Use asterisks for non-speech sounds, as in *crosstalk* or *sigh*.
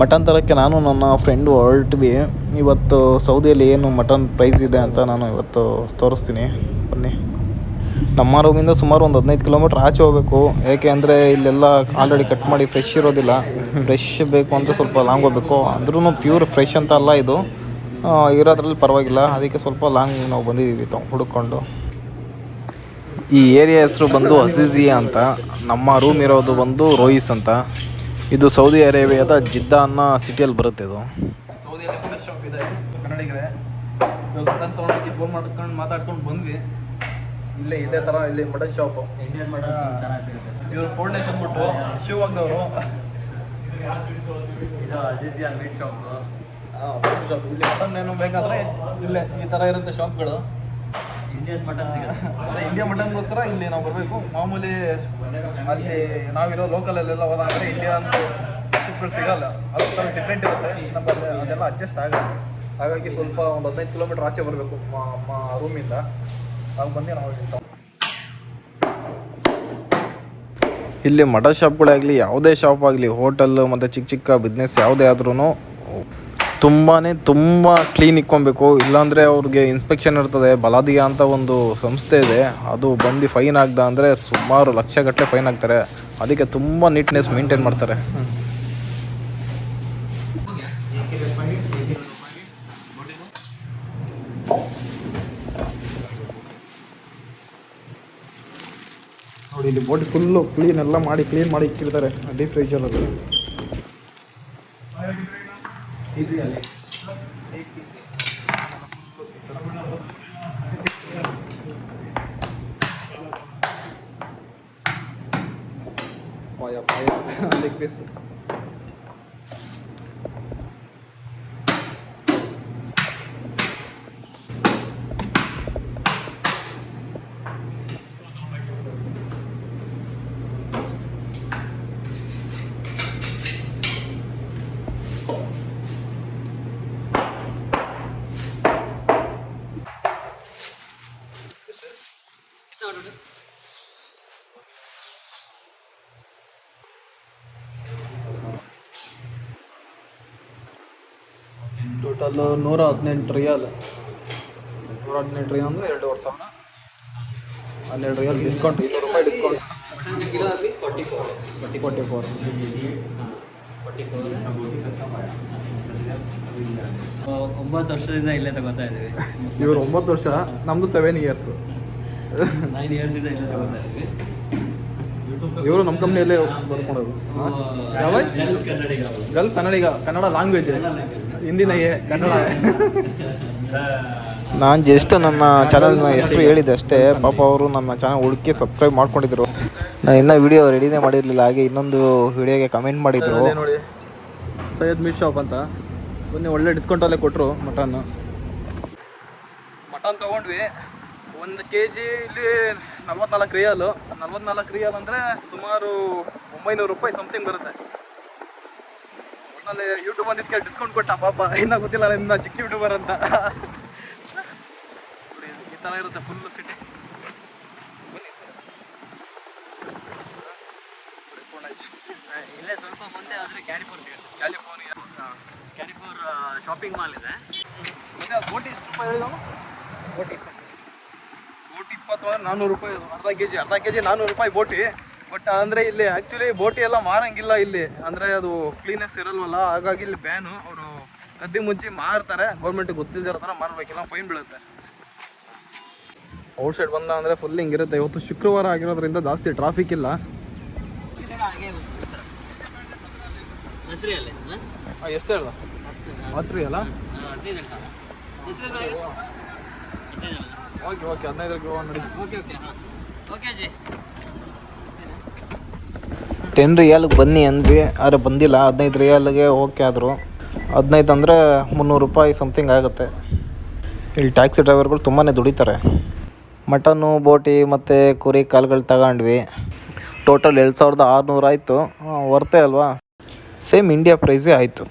Mutton ತರೋಕ್ಕೆ ನಾನು ನನ್ನ friend ಹೊರಟ್ವಿ. ಇವತ್ತು ಸೌದಿಯಲ್ಲಿ ಏನು ಮಟನ್ ಪ್ರೈಸ್ ಇದೆ ಅಂತ ನಾನು ಇವತ್ತು ತೋರಿಸ್ತೀನಿ. ಬನ್ನಿ. ನಮ್ಮ ರೂಮಿಂದ ಸುಮಾರು ಒಂದು ಹದಿನೈದು ಕಿಲೋಮೀಟ್ರ್ ಆಚೆ ಹೋಗಬೇಕು. ಏಕೆ ಅಂದರೆ ಇಲ್ಲೆಲ್ಲ ಆಲ್ರೆಡಿ ಕಟ್ ಮಾಡಿ ಫ್ರೆಶ್ ಇರೋದಿಲ್ಲ. ಫ್ರೆಶ್ ಬೇಕು ಅಂದರೆ ಸ್ವಲ್ಪ ಲಾಂಗ್ ಹೋಗಬೇಕು. ಅಂದ್ರೂ ಪ್ಯೂರ್ ಫ್ರೆಶ್ ಅಂತ ಅಲ್ಲ ಇದು. ಇರೋದ್ರಲ್ಲಿ ಪರವಾಗಿಲ್ಲ. ಅದಕ್ಕೆ ಸ್ವಲ್ಪ ಲಾಂಗ್ ನಾವು ಬಂದಿದ್ದೀವಿ ತ ಹುಡುಕೊಂಡು. ಈ ಏರಿಯಾ ಹೆಸರು ಬಂದು ಅಜೀಜಿಯಾ ಅಂತ. ನಮ್ಮ ರೂಮ್ ಇರೋದು ಬಂದು ರೋಯಿಸ್ ಅಂತ. ಇದು ಸೌದಿ ಅರೇಬಿಯಾದ ಜಿದ್ದಾ ಅನ್ನೋ ಸಿಟಿಯಲ್ಲಿ ಬರುತ್ತೆ ಇದು. ಸೌದಿಯಲ್ಲಿ ಫೋಟೋ ಶಾಪ್ ಇದೆ. ಕನ್ನಡಿಗರೇ ಇವಾಗ ಮಟನ್ ತೊಗೊಂಡೋಗಿ ಫೋನ್ ಮಾಡ್ಕೊಂಡು ಮಾತಾಡ್ಕೊಂಡು ಬಂದ್ವಿ. ಇಲ್ಲೇ ಇದೇ ಥರ ಇಲ್ಲಿ ಮಟನ್ ಶಾಪು ಇಂಡಿಯನ್ ಮಟನ್ ಚೆನ್ನಾಗಿ ಸಿಗುತ್ತೆ. ಇವರು ಕೋರ್ಡಿನೇಷನ್ ಅಂದ್ಬಿಟ್ಟು ಶಿವ್ ಆಗ್ದವರು ಇದು ಅಜೀಜಿಯಾ ಮೀಟ್ ಶಾಪ್ ಶಾಪ್ ಇಲ್ಲಿ ಮಟನ್ ಏನು ಬೇಕಾದ್ರೆ ಇಲ್ಲೇ ಈ ಥರ ಇರುತ್ತೆ ಶಾಪ್ಗಳು ಇಂಡಿಯನ್ ಮಟನ್ ಸಿಗುತ್ತೆ. ಅದೇ ಇಂಡಿಯಾ ಮಟನ್ಗೋಸ್ಕರ ಇಲ್ಲಿ ನಾವು ಬರಬೇಕು. ಮಾಮೂಲಿ ಅಲ್ಲಿ ನಾವಿರೋ ಲೋಕಲಲ್ಲೆಲ್ಲ ಹೋದಾದ್ರೆ ಇಂಡಿಯಾ ಅಂತ ಫುಡ್ಗಳು ಸಿಗಲ್ಲ. ಅದು ಸ್ವಲ್ಪ ಡಿಫ್ರೆಂಟ್ ಇರುತ್ತೆ. ನಮ್ಮಲ್ಲಿ ಅದೆಲ್ಲ ಅಡ್ಜಸ್ಟ್ ಆಗಲ್ಲ. ಹಾಗಾಗಿ ಸ್ವಲ್ಪ ಒಂದು ಹದಿನೈದು ಕಿಲೋಮೀಟ್ರ್ ಆಚೆ ಬರಬೇಕು ನಮ್ಮ ರೂಮಿಂದ ಆಗ ಬಂದು ನಾವು ಇಲ್ಲಿ ಮಟನ್ ಶಾಪ್ಗಳಾಗಲಿ ಯಾವುದೇ ಶಾಪ್ ಆಗಲಿ ಹೋಟೆಲ್ ಮತ್ತು ಚಿಕ್ಕ ಚಿಕ್ಕ ಬಿಸ್ನೆಸ್ ಯಾವುದೇ ಆದ್ರೂ ತುಂಬಾ ತುಂಬ ಕ್ಲೀನ್ ಇಕ್ಕೊಬೇಕು ಇಲ್ಲಾಂದರೆ ಅವ್ರಿಗೆ ಇನ್ಸ್ಪೆಕ್ಷನ್ ಇರ್ತದೆ ಬಲಾದಿಯಾ ಅಂತ ಒಂದು ಸಂಸ್ಥೆ ಇದೆ. ಅದು ಬಂದು ಫೈನ್ ಆಗ್ದ ಅಂದರೆ ಸುಮಾರು ಲಕ್ಷಗಟ್ಟಲೆ ಫೈನ್ ಆಗ್ತಾರೆ. ಅದಕ್ಕೆ ತುಂಬ ನೀಟ್ನೆಸ್ ಮೇಂಟೈನ್ ಮಾಡ್ತಾರೆ. ಇಲ್ಲಿ ಬೋಟ್ ಫುಲ್ಲು ಕ್ಲೀನ್ ಎಲ್ಲ ಮಾಡಿ ಕ್ಲೀನ್ ಮಾಡಿ ಇಟ್ಟಿರ್ತಾರೆ ಡೀಪ್ ಫ್ರೀಜರಲ್ಲಿ Vaya, vaya. *laughs* ಟೋಟಲ್ ನೂರ ಹದಿನೆಂಟು ರಿಯಲ್. ನೂರ ಹದಿನೆಂಟು ರಿಯಲ್ ಅಂದರೆ ಎರಡು ಸಾವಿರ ಹನ್ನೆರಡು ರಿಯಲ್ ಡಿಸ್ಕೌಂಟ್ ಇನ್ನೂರು ರೂಪಾಯಿ discount forty four forty forty four ಒಂಬತ್ತು ವರ್ಷದಿಂದ ಇಲ್ಲೇ ತಗೋತಾ ಇದ್ದೀವಿ. ಇವರು ಒಂಬತ್ತು ವರ್ಷ ನಮ್ಮದು ಸೆವೆನ್ ಇಯರ್ಸು ನೈನ್ ಇಯರ್ಸ್ ಇಂದ ಇಲ್ಲೇ ತಗೋತಾ ಇದ್ದೀವಿ. ಇವರು ನಮ್ಮ ಕಂಪ್ನಿಯಲ್ಲೇ ಬರ್ಕೊಂಡೋದು ಯಾವ? ಕನ್ನಡಿಗ ಕನ್ನಡಿಗ ಕನ್ನಡ ಲ್ಯಾಂಗ್ವೇಜ್ ಹಿಂದಿನ ಕನ್ನಡ. ನಾನು ಜಸ್ಟ್ ನನ್ನ ಚಾನಲ್ನ ಹೆಸರು ಹೇಳಿದ್ದೆ ಅಷ್ಟೇ. ಪಾಪ ಅವರು ನನ್ನ ಚಾನಲ್ ಹುಡುಕಿ ಸಬ್ಸ್ಕ್ರೈಬ್ ಮಾಡ್ಕೊಂಡಿದ್ರು. ನಾನು ಇನ್ನೂ ವಿಡಿಯೋ ರೆಡಿನೇ ಮಾಡಿರಲಿಲ್ಲ. ಹಾಗೆ ಇನ್ನೊಂದು ವಿಡಿಯೋಗೆ ಕಮೆಂಟ್ ಮಾಡಿದ್ರು. ನೋಡಿ. ಸೈಯದ್ ಮೀಟ್ ಶಾಪ್ ಅಂತ. ಬನ್ನಿ ಒಳ್ಳೆ ಡಿಸ್ಕೌಂಟಲ್ಲೇ ಕೊಟ್ಟರು ಮಟನ್ ಮಟನ್ ತೊಗೊಂಡ್ವಿ. ಒಂದು ಕೆ ಜಿ ಇಲ್ಲಿ ನಲ್ವತ್ನಾಲ್ಕು ರಿಯಾಲು ನಲ್ವತ್ನಾಲ್ಕು ರಿಯಲ್ ಅಂದರೆ ಸುಮಾರು ಒಂಬೈನೂರು ರೂಪಾಯಿ ಸಮಥಿಂಗ್ ಬರುತ್ತೆ. ಒಟ್ನಲ್ಲಿ ಯೂಟ್ಯೂಬ್ ಅಂದಿದ್ದಕ್ಕೆ ಡಿಸ್ಕೌಂಟ್ ಕೊಟ್ಟ. ಪಾಪ ಇನ್ನೂ ಗೊತ್ತಿಲ್ಲ ನಿನ್ನ ಚಿಕ್ಕ ಯೂಟ್ಯೂಬರ್ ಅಂತ. ಈ ಥರ ಇರುತ್ತೆ ಫುಲ್ ಸಿಟಿ ಇಲ್ಲೇ ಸ್ವಲ್ಪ ಮುಂದೆ ಆದರೆ ಕ್ಯಾಲಿಫೋರ್ ಸಿಗುತ್ತೆ. ಕ್ಯಾಲಿಫೋರ್ನಿಯಾ ಕ್ಯಾಲಿಫೋರ್ ಶಾಪಿಂಗ್ ಮಾಲ್ ಇದೆ. ಮತ್ತೆ ಬೋಟಿ ಎಷ್ಟು ರೂಪಾಯಿ ಬೋಟಿ ಬೋಟಿ ಇಪ್ಪತ್ತು. ನಾನ್ನೂರು ರೂಪಾಯಿ ಅರ್ಧ ಕೆ ಜಿ ಅರ್ಧ ಕೆ ಜಿ ನಾನ್ನೂರು ರೂಪಾಯಿ ಬೋಟಿ ಬಟ್ ಅಂದರೆ ಇಲ್ಲಿ ಆ್ಯಕ್ಚುಲಿ ಬೋಟಿ ಎಲ್ಲ ಮಾರಂಗಿಲ್ಲ ಇಲ್ಲಿ. ಅಂದರೆ ಅದು ಕ್ಲೀನೆಸ್ ಇರಲ್ವಲ್ಲ, ಹಾಗಾಗಿ ಇಲ್ಲಿ ಬ್ಯಾನು ಅವರು ಕದ್ದಿ ಮುಚ್ಚಿ ಮಾರ್ತಾರೆ. ಗೌರ್ಮೆಂಟಿಗೆ ಗೊತ್ತಿಲ್ದಿರೋ ಥರ ಮಾರಬೇಕಿಲ್ಲ ಫೈನ್ ಬೀಳುತ್ತೆ. ಔಟ್ ಸೈಡ್ ಬಂದ ಅಂದರೆ ಫುಲ್ ಹಿಂಗಿರುತ್ತೆ ಇವತ್ತು ಶುಕ್ರವಾರ ಆಗಿರೋದ್ರಿಂದ ಜಾಸ್ತಿ ಟ್ರಾಫಿಕ್ ಇಲ್ಲ. ಅಲ್ಲೇ ಎಷ್ಟು ಹತ್ತು ಅಲ್ಲ? Okay okay. ಹದಿನೈದು ನೋಡಿ. ಓಕೆ ಓಕೆ ಓಕೆ ಅಜ್ಜಿ ಟೆನ್ ರಿಯಾಲ್ಗೆ ಬನ್ನಿ ಅಂದ್ವಿ. ಆದರೆ ಬಂದಿಲ್ಲ. ಹದಿನೈದು ರಿಯಾಲ್ಗೆ ಓಕೆ ಆದರು. ಹದಿನೈದು ಅಂದರೆ ಮುನ್ನೂರು ರೂಪಾಯಿ ಸಮಥಿಂಗ್ ಆಗುತ್ತೆ. ಇಲ್ಲಿ ಟ್ಯಾಕ್ಸಿ ಡ್ರೈವರ್ಗಳು ತುಂಬಾ ದುಡಿತಾರೆ. ಮಟನ್ನು, ಬೋಟಿ ಮತ್ತು ಕುರಿ ಕಾಲುಗಳು ತಗೊಂಡ್ವಿ. ಟೋಟಲ್ ಎರಡು ಸಾವಿರದ ಆರುನೂರು ಆಯಿತು. ವರ್ತೆ ಅಲ್ವಾ? ಸೇಮ್ ಇಂಡಿಯಾ ಪ್ರೈಸೇ ಆಯಿತು.